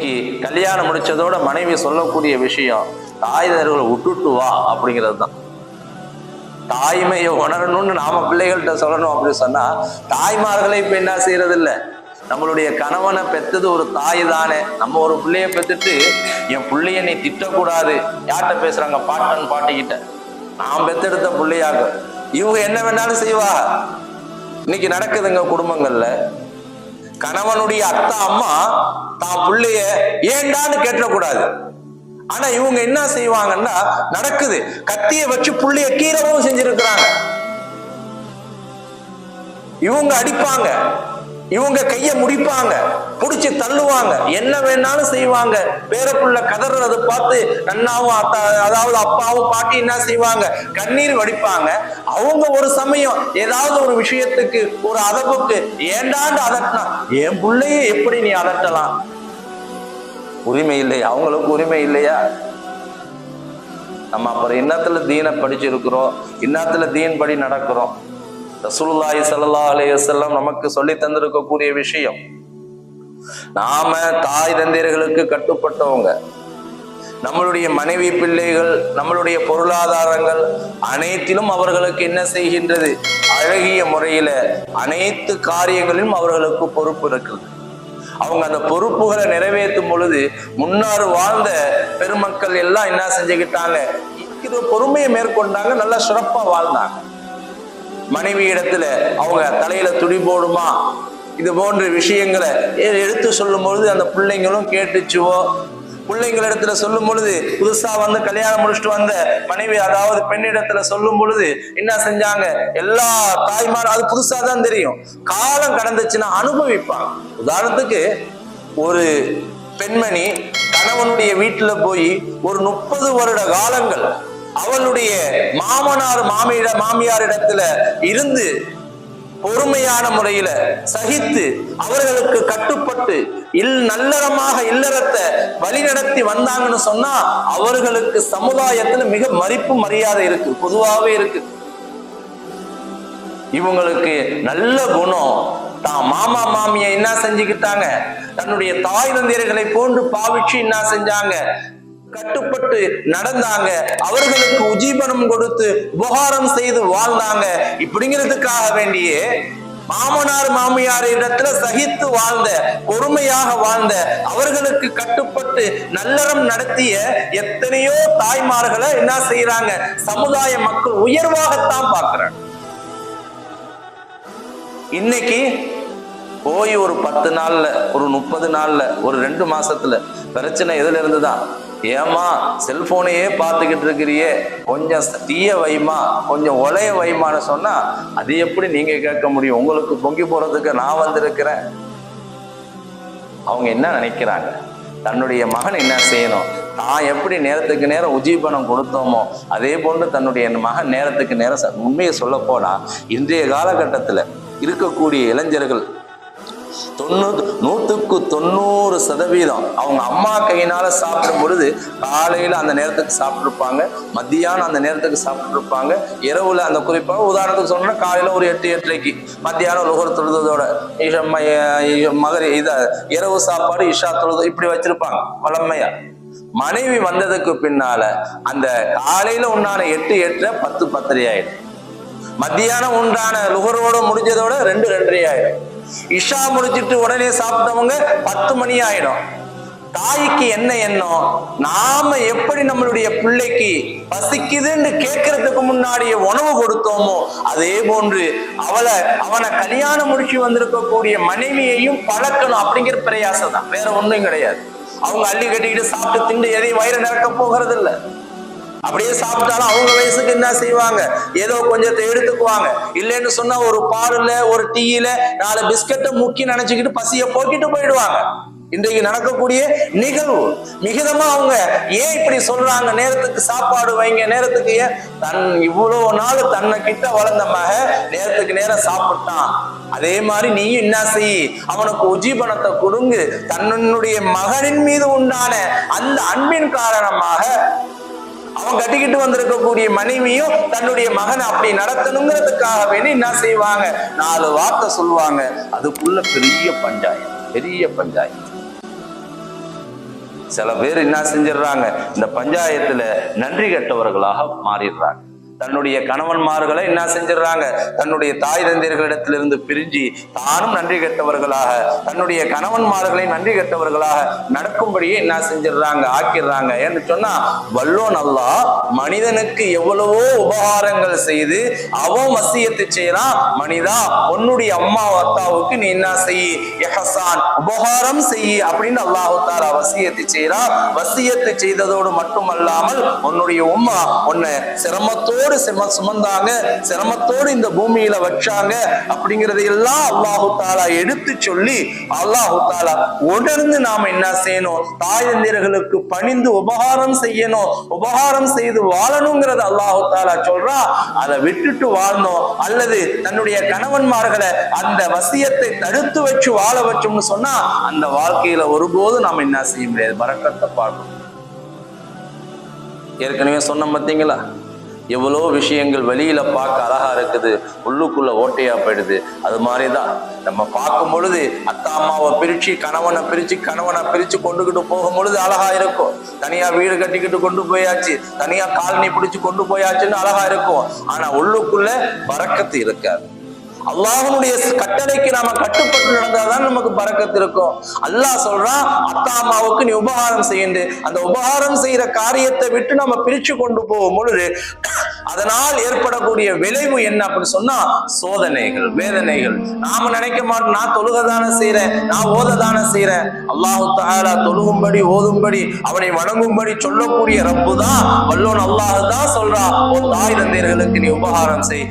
இன்னைக்கு கல்யாணம் முடிச்சதோட மனைவி சொல்லக்கூடிய விஷயம் தாய் விட்டுட்டு வா அப்படிங்கிறது தான். தாய்மையை உணரணும்னு நாம பிள்ளைகள்கிட்ட சொல்லணும் அப்படின்னு சொன்னா தாய்மார்களை இப்ப என்ன செய்யறது இல்ல நம்மளுடைய கணவனை பெத்தது ஒரு தாய் தானே. நம்ம ஒரு பிள்ளைய பெத்துட்டு என் பிள்ளைய நீ திட்டக்கூடாது. யார்கிட்ட பேசுறாங்க? பாட்டன் பாட்டிக்கிட்ட. நான் பெத்தெடுத்த பிள்ளையாக. இவங்க என்ன வேணாலும் செய்வா. இன்னைக்கு நடக்குதுங்க குடும்பங்கள்ல. கணவனுடைய அத்தா அம்மா தான் பிள்ளைய ஏண்டான்னு கேட்டக்கூடாது. ஆனா இவங்க என்ன செய்வாங்கன்னா நடக்குது. கத்திய வச்சு புள்ளைய கீரவும் செஞ்சிருக்கிறாங்க. இவங்க அடிப்பாங்க. இவங்க கைய முடிப்பாங்க புடிச்சு தள்ளுவாங்க. என்ன வேணாலும் செய்வாங்க. பேரப்புள்ள கதறத பார்த்து அண்ணாவும் அதாவது அப்பாவும் பாட்டி என்ன செய்வாங்க? கண்ணீர் வடிப்பாங்க. அவங்க ஒரு சமயம் ஏதாவது ஒரு விஷயத்துக்கு ஒரு அதப்புக்கு ஏண்டாண்டு அதட்டினா என் பிள்ளைய எப்படி நீ அதட்டலாம்? உரிமை இல்லையா? அவங்களுக்கு உரிமை இல்லையா? நம்ம அப்புறம் இன்னத்துல தீனை படிச்சிருக்கிறோம். இன்னத்துல தீன் படி நடக்கிறோம். ரசூலுல்லாஹி ஸல்லல்லாஹு அலைஹி வஸல்லம் நமக்கு சொல்லி தந்திருக்கக்கூடிய விஷயம். நாம தாய் தந்தையர்களுக்கு கட்டுப்பட்டவங்க நம்மளுடைய மனைவி பிள்ளைகள் நம்மளுடைய பொருளாதாரங்கள் அனைத்திலும் அவர்களுக்கு என்ன செய்கின்றது? அழகிய முறையில அனைத்து காரியங்களிலும் அவர்களுக்கு பொறுப்பு இருக்குது அவங்க அந்த பொறுப்புகளை நிறைவேற்றும் பொழுது முன்னாறு வாழ்ந்த பெருமக்கள் எல்லாம் என்ன செஞ்சுக்கிட்டாங்க? இது பொறுமையை மேற்கொண்டாங்க நல்லா சிறப்பா வாழ்ந்தாங்க. மனைவி இடத்துல அவங்க தலையில துணி போடுமா? இது போன்ற விஷயங்களை எடுத்து சொல்லும் பொழுது அந்த பிள்ளைங்களும் கேட்டுச்சுவோ? பிள்ளைங்களிடத்துல சொல்லும் பொழுது புதுசா வந்து கல்யாணம் முடிச்சுட்டு வந்த மனைவி அதாவது பெண்ணிடத்துல சொல்லும் பொழுது என்ன செஞ்சாங்க? எல்லா தாய்மாரும் அது புதுசா தான் தெரியும். காலம் கடந்துச்சுன்னா அனுபவிப்பாங்க. உதாரணத்துக்கு ஒரு பெண்மணி கணவனுடைய வீட்டுல போய் ஒரு முப்பது வருட காலங்கள் அவளுடைய மாமனார் மாமியிட மாமியார் இடத்துல இருந்து பொறுமையான முறையில சகித்து அவர்களுக்கு கட்டுப்பட்டு இல் நல்லறமாக இல்லறத்தை வழிநடத்தி வந்தாங்கன்னு சொன்னா அவர்களுக்கு சமுதாயத்துல மிக மதிப்பு மரியாதை இருக்கு பொதுவாகவே இருக்கு. இவங்களுக்கு நல்ல குணம். தான் மாமா மாமிய என்ன செஞ்சுக்கிட்டாங்க? தன்னுடைய தாய் தந்தையர்களை போன்று பாவிச்சு என்ன செஞ்சாங்க? கட்டுப்பட்டு நடந்தாங்க. அவர்களுக்கு உஜீபனம் கொடுத்து உபகாரம் செய்து வாழ்ந்தாங்க. இப்படிங்கிறதுக்காக வேண்டியே மாமனார் மாமியார் இடத்துல சகித்து வாழ்ந்த பொறுமையாக வாழ்ந்த அவர்களுக்கு கட்டுப்பட்டு நல்லறம் நடத்திய எத்தனையோ தாய்மார்களை என்ன செய்யறாங்க சமுதாய மக்கள் உயர்வாகத்தான் பார்க்கிறாங்க. இன்னைக்கு போய் ஒரு பத்து நாள்ல ஒரு முப்பது நாள்ல ஒரு ரெண்டு மாசத்துல பிரச்சனை எதுல இருந்துதான்? ஏமா செல்போனையே பார்த்துக்கிட்டு இருக்கிறியே. கொஞ்சம் தீய வைமா கொஞ்சம் ஒலைய வைமான்னு சொன்னா அது எப்படி நீங்க கேட்க முடியும்? உங்களுக்கு பொங்கி போறதுக்கு நான் வந்திருக்கிறேன். அவங்க என்ன நினைக்கிறாங்க? தன்னுடைய மகன் என்ன செய்யணும்? தான் எப்படி நேரத்துக்கு நேரம் உஜீபனம் கொடுத்தோமோ அதே போன்று தன்னுடைய மகன் நேரத்துக்கு நேரம் உண்மையை சொல்ல போனா இன்றைய காலகட்டத்தில் இருக்கக்கூடிய இளைஞர்கள் தொண்ணூறு நூற்றுக்கு தொண்ணூறு சதவீதம். அவங்க அம்மா கையினால சாப்பிடும் பொழுது காலையில அந்த நேரத்துக்கு சாப்பிட்ருப்பாங்க மத்தியானம் அந்த நேரத்துக்கு சாப்பிட்ருப்பாங்க இரவுல அந்த குறிப்பாக உதாரணத்துக்கு சொன்னோம்னா காலையில ஒரு எட்டு எட்டரைக்கு மத்தியானம் லுகர் தொழுதோட. இஷ ம- மகரி இரவு சாப்பாடு இஷா தொழுது இப்படி வச்சிருப்பாங்க வளமையா மனைவி வந்ததுக்கு பின்னால அந்த காலையில உண்டான எட்டு எட்டரை பத்து பத்தரை ஆயிடும் மத்தியானம் உண்டான லுகரோட முடிஞ்சதோட ரெண்டு ரெண்டரை ஆயிடும் இஷா முடிச்சிட்டு உடனே சாப்பிட்டவங்க பத்து மணி ஆயிடும். தாய்க்கு என்ன எண்ணம்? நாம எப்படி நம்மளுடைய பிள்ளைக்கு பசிக்குதுன்னு கேட்கறதுக்கு முன்னாடியே உணவு கொடுத்தோமோ அதே போன்று அவளை அவனை கல்யாணம் முடிச்சு வந்திருக்கக்கூடிய மனைவியையும் பழக்கணும் அப்படிங்கிற பிரயாசம் தான் வேற ஒண்ணும் கிடையாது. அவங்க அள்ளி கட்டிக்கிட்டு சாப்பிட்டு திண்டு எதையும் வயிறு நிறக்க போகிறது இல்லை அப்படியே சாப்பிட்டாலும் அவங்க வயசுக்கு என்ன செய்வாங்க? ஏதோ கொஞ்சத்தை எடுத்துக்குவாங்க. இல்லைன்னு சொன்னா ஒரு பாலுல ஒரு டீயில நாலு பிஸ்கட்டை முக்கி நினைச்சுக்கிட்டு பசிய போக்கிட்டு போயிடுவாங்க. இன்றைக்கு நடக்கக்கூடிய நிகழ்வு. மிகுதமா அவங்க ஏன் இப்படி சொல்றாங்க? நேரத்துக்கு சாப்பாடு வைங்க நேரத்துக்கு ஏன்? தன் இவ்வளவு நாள் தன்னை கிட்ட வளர்ந்த மக நேரத்துக்கு நேரம் சாப்பிட்டான். அதே மாதிரி நீயும் என்ன செய்? அவனுக்கு உஜீபனத்தை கொடுங்கு. தன்னுடைய மகனின் மீது உண்டான அந்த அன்பின் காரணமாக அவன் கட்டிக்கிட்டு வந்திருக்கக்கூடிய மனைவியும் தன்னுடைய மகனை அப்படி நடத்தணுங்கிறதுக்காக வேண்டி என்ன செய்வாங்க? நாலு வார்த்தை சொல்லுவாங்க. அதுக்குள்ள பெரிய பஞ்சாயம் பெரிய பஞ்சாயம். சில பேர் என்ன செஞ்சிடுறாங்க? இந்த பஞ்சாயத்துல நன்றி கெட்டவர்களாக மாறிடுறாங்க. தன்னுடைய கணவன்மார்களை என்ன செஞ்சிடறாங்க? தன்னுடைய தாய் தந்தையர்களிடத்திலிருந்து பிரிஞ்சு தானும் நன்றி கெட்டவர்களாக தன்னுடைய கணவன்மார்களை நன்றி கெட்டவர்களாக நடக்கும்படியே என்ன செஞ்சிடறாங்க ஆக்கிடுறாங்க. ஏன்னு சொன்னா வல்லோன் அல்லாஹ் மனிதனுக்கு எவ்வளவோ உபகாரங்கள் செய்து அவன் வசியத்தை செய்யறான் மனிதா உன்னுடைய அம்மா அத்தாவுக்கு நீ என்ன செய் எஹசான் உபகாரம் செய் அப்படின்னு அல்லாஹு வசியத்தை வசியத்து செய்யறான் வசியத்தை செய்ததோடு மட்டுமல்லாமல் உன்னுடைய உம்மா உன்னை சிரமத்தோடு சிரம சுமந்தாங்க சிரமத்தோடு இந்த பூமியில வச்சாங்க அப்படிங்கறதை எல்லாம் அல்லாஹு தாலா எடுத்து சொல்லி அல்லாஹு தாலா உணர்ந்து நாம என்ன செய்யணும்? தாயந்திரர்களுக்கு பணிந்து உபகாரம் செய்யணும். உபகாரம் செய்து வாழணுங்கிறத அல்லாஹு தாலா சொல்றா. அதை விட்டுட்டு வாழணும் அல்லது தன்னுடைய கணவன்மார்களை அந்த வசியத்தை தடுத்து வச்சு வாழ வச்சோம்னு சொன்னா அந்த வாழ்க்கையில ஒருபோதும் நாம என்ன செய்ய முடியாது. பறக்கத்தை பாடணும் ஏற்கனவே சொன்னோம் பார்த்தீங்களா எவ்வளோ விஷயங்கள் வெளியில பார்க்க அழகா இருக்குது. உள்ளுக்குள்ள ஓட்டையா போயிடுது. அது மாதிரிதான். நம்ம பார்க்கும் பொழுது அத்தா அம்மாவை பிரிச்சு கணவனை பிரிச்சு கணவனை பிரிச்சு கொண்டுகிட்டு போகும் பொழுது அழகா இருக்கும். தனியா வீடு கட்டிக்கிட்டு கொண்டு போயாச்சு. தனியா காலனி பிடிச்சு கொண்டு போயாச்சுன்னு அழகா இருக்கும். ஆனா உள்ளுக்குள்ள பறக்கத்து இருக்காது. அல்லாஹனுடைய கட்டளைக்கு நாம கட்டுப்பட்டு நடந்தாதான் நமக்கு பறக்கத்து இருக்கும். அல்லாஹ் சொல்றான் அத்தா அம்மாவுக்கு நீ உபகாரம் செய்யுண்டு. அந்த உபகாரம் செய்யற காரியத்தை விட்டு நம்ம பிரிச்சு கொண்டு போகும் பொழுது அதனால் ஏற்படக்கூடிய விளைவு என்ன அப்படின்னு சொன்னா சோதனைகள் வேதனைகள். நாம நினைக்க மாட்டோம் நான் தொழுக தானே செய்யறேன் நான் ஓததான செய்யறேன் அல்லாஹு தாலா தொழுகும்படி ஓதும்படி அவனை வணங்கும்படி சொல்லக்கூடிய ரப்பு தான் வல்லோன். அல்லாஹு தான் சொல்றா உன் தாய் தந்தையர்களுக்கு நீ உபகாரம் செய்